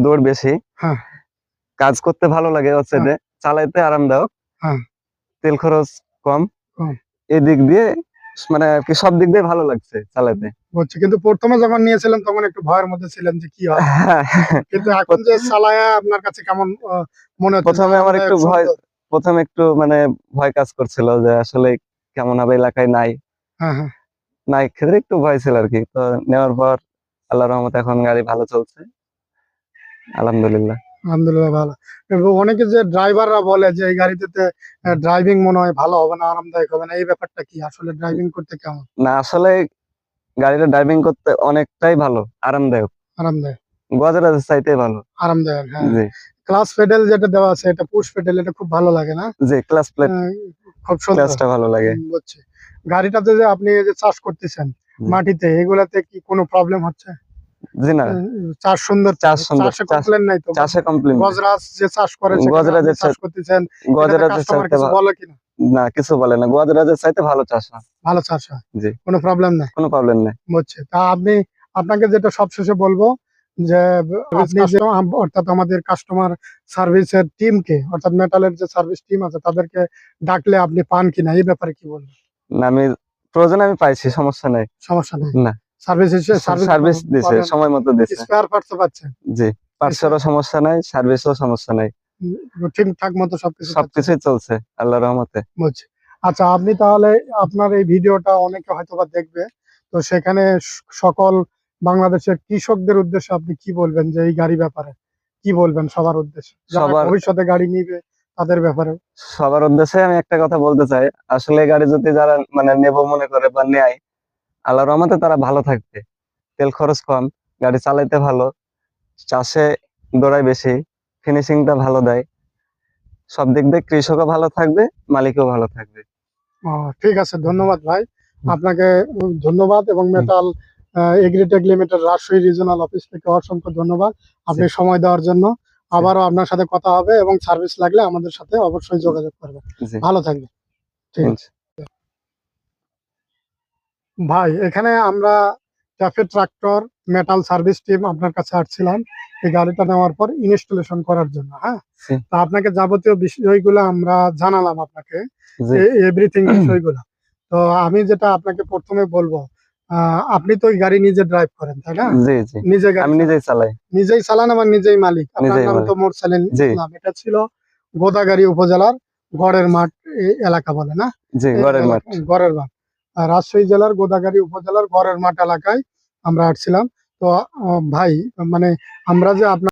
দৌড় বেশি। হ্যাঁ। কাজ করতে ভালো লাগে হচ্ছে যে চালাইতে আরামদায়ক। হ্যাঁ। তেল খরচ কম। কম। এই দিক দিয়ে মানে আর কি সব দিক দিয়ে ভালো লাগছে চালাতে। বুঝছি কিন্তু প্রথমে যখন নিয়েছিলেন তখন একটু ভয়ের মধ্যে ছিলেন যে কি হয়। হ্যাঁ, কিন্তু এখন যে চালায়া আপনার কাছে কেমন মনে হচ্ছে প্রথমে আমার একটু ভয়- প্রথমে একটু মানে ভয় কাজ করছিল যে আসলে কেমন হবে এলাকায় নাই। হ্যাঁ হ্যাঁ। নাই ক্ষেত্রে একটু ভয় ছিল আর কি। তো নেওয়ার পর আল্লাহ রহমতে এখন গাড়ি ভালো চলছে। আলহামদুলিল্লাহ। আলহামদুলিল্লাহ ভালো। অনেকে যে ড্রাইভাররা বলে যে এই গাড়িতে ড্রাইভিং মনে হয় ভালো হবে না আরামদায়ক হবে না এই ব্যাপারটা কি? আসলে ড্রাইভিং করতে কেমন? না আসলে গাড়িটা ড্রাইভিং করতে অনেকটাই ভালো আরামদায়ক। আরামদায়ক। চাইতে ভালো। আরামদায়ক হ্যাঁ। ক্লাস পেডেল যেটা দেওয়া আছে এটা পুশ পেডেল এটা খুব ভালো লাগে না? জি ক্লাস প্লেট খুব সুন্দর ভালো লাগে। বুঝছি। গাড়িটাতে যে আপনি যে চাষ করতেছেন মাটিতে এগুলাতে কি কোনো প্রবলেম হচ্ছে? জি না। চাষ সুন্দর চাষ সুন্দর, চাষে কমপ্লেন নাই তো? চাষে কমপ্লিট গজরাজ যে চাষ করে চাষ করতেছেন কিছু বলে কিনা? না কিছু বলে না। গজরাজের চাইতে ভালো চাষ হয়। ভালো চাষ হয়? জি। কোনো প্রবলেম নাই? কোনো প্রবলেম নেই। বুঝছি। তা আপনি আপনাকে যেটা সবশেষে বলব যে আপনি যে অর্থাৎ আমাদের কাস্টমার সার্ভিসের টিমকে অর্থাৎ মেটালের যে সার্ভিস টিম আছে তাদেরকে ডাকলে আপনি পান কিনা? এই ব্যাপারে কি বলবেন? না আমি প্রয়োজনে আমি পাইছি সমস্যা নাই। সমস্যা নেই? না। সার্ভিস সার্ভিস দিছে সময় মতো দিছে। স্পেয়ার পার্টস পাচ্ছেন। জি পার্টসেরও সমস্যা নাই সার্ভিসও সমস্যা নাই। ঠিকঠাক মতো সবকিছু। সবকিছুই চলছে রহমতে। বুঝছি। আচ্ছা আপনি তাহলে আপনার এই ভিডিওটা অনেকে হয়তোবা দেখবে। তো সেখানে সকল বাংলাদেশের কৃষকদের উদ্দেশ্যে আপনি কি বলবেন যে এই গাড়ি ব্যাপারে? কি বলবেন সবার উদ্দেশ্যে? সবার- ভবিষ্যতে গাড়ি নিবে তাদের ব্যাপারে। সবার উদ্দেশ্যে আমি একটা কথা বলতে চাই। আসলে গাড়ি যদি যারা মানে নেব মনে করে বা নেয় আল্লাহ রহমতে তারা ভালো থাকবে। তেল খরচ কম গাড়ি চালাইতে ভালো চাষে দৌড়ায় বেশি ফিনিশিংটা ভালো দেয়। সব দিক দিয়ে কৃষকও ভালো থাকবে মালিকও ভালো থাকবে। ও, ঠিক আছে ধন্যবাদ ভাই। আপনাকে ধন্যবাদ এবং metal agritech limited Rajshahi regional office থেকে অসংখ্য ধন্যবাদ। আপনি সময় দেওয়ার জন্য। আবারও আপনার সাথে কথা হবে এবং সার্ভিস লাগলে আমাদের সাথে অবশ্যই যোগাযোগ করবেন। ভালো থাকবে ঠিক আছে। ভাই এখানে আমরা cafe tractor metal service team আপনার কাছে আসছিলাম এই গাড়িটা নেওয়ার পর ইনস্টলেশন করার জন্য হ্যাঁ? তা আপনাকে যাবতীয় বিষয়গুলো আমরা জানালাম আপনাকে এভরিথিং বিষয়গুলো। তো আমি যেটা আপনাকে প্রথমে বলব আহ, আপনি তো ওই গাড়ি নিজে ড্রাইভ করেন তাই না? নিজে আমি নিজেই চালাই। নিজেই চালান আমার নিজেই মালিক? আপনার নাম তো মোরসালিন জি। ইসলাম এটা ছিল গোদাগাড়ি উপজেলার গড়ের মাঠ এলাকা বলে না? গড়ের মাঠ। গড়ের মাঠ। রাজশাহী জেলার গোদাগাড়ি উপজেলার ঘরের মাঠ এলাকায় আমরা আসছিলাম। তো ভাই মানে আমরা যে আপনার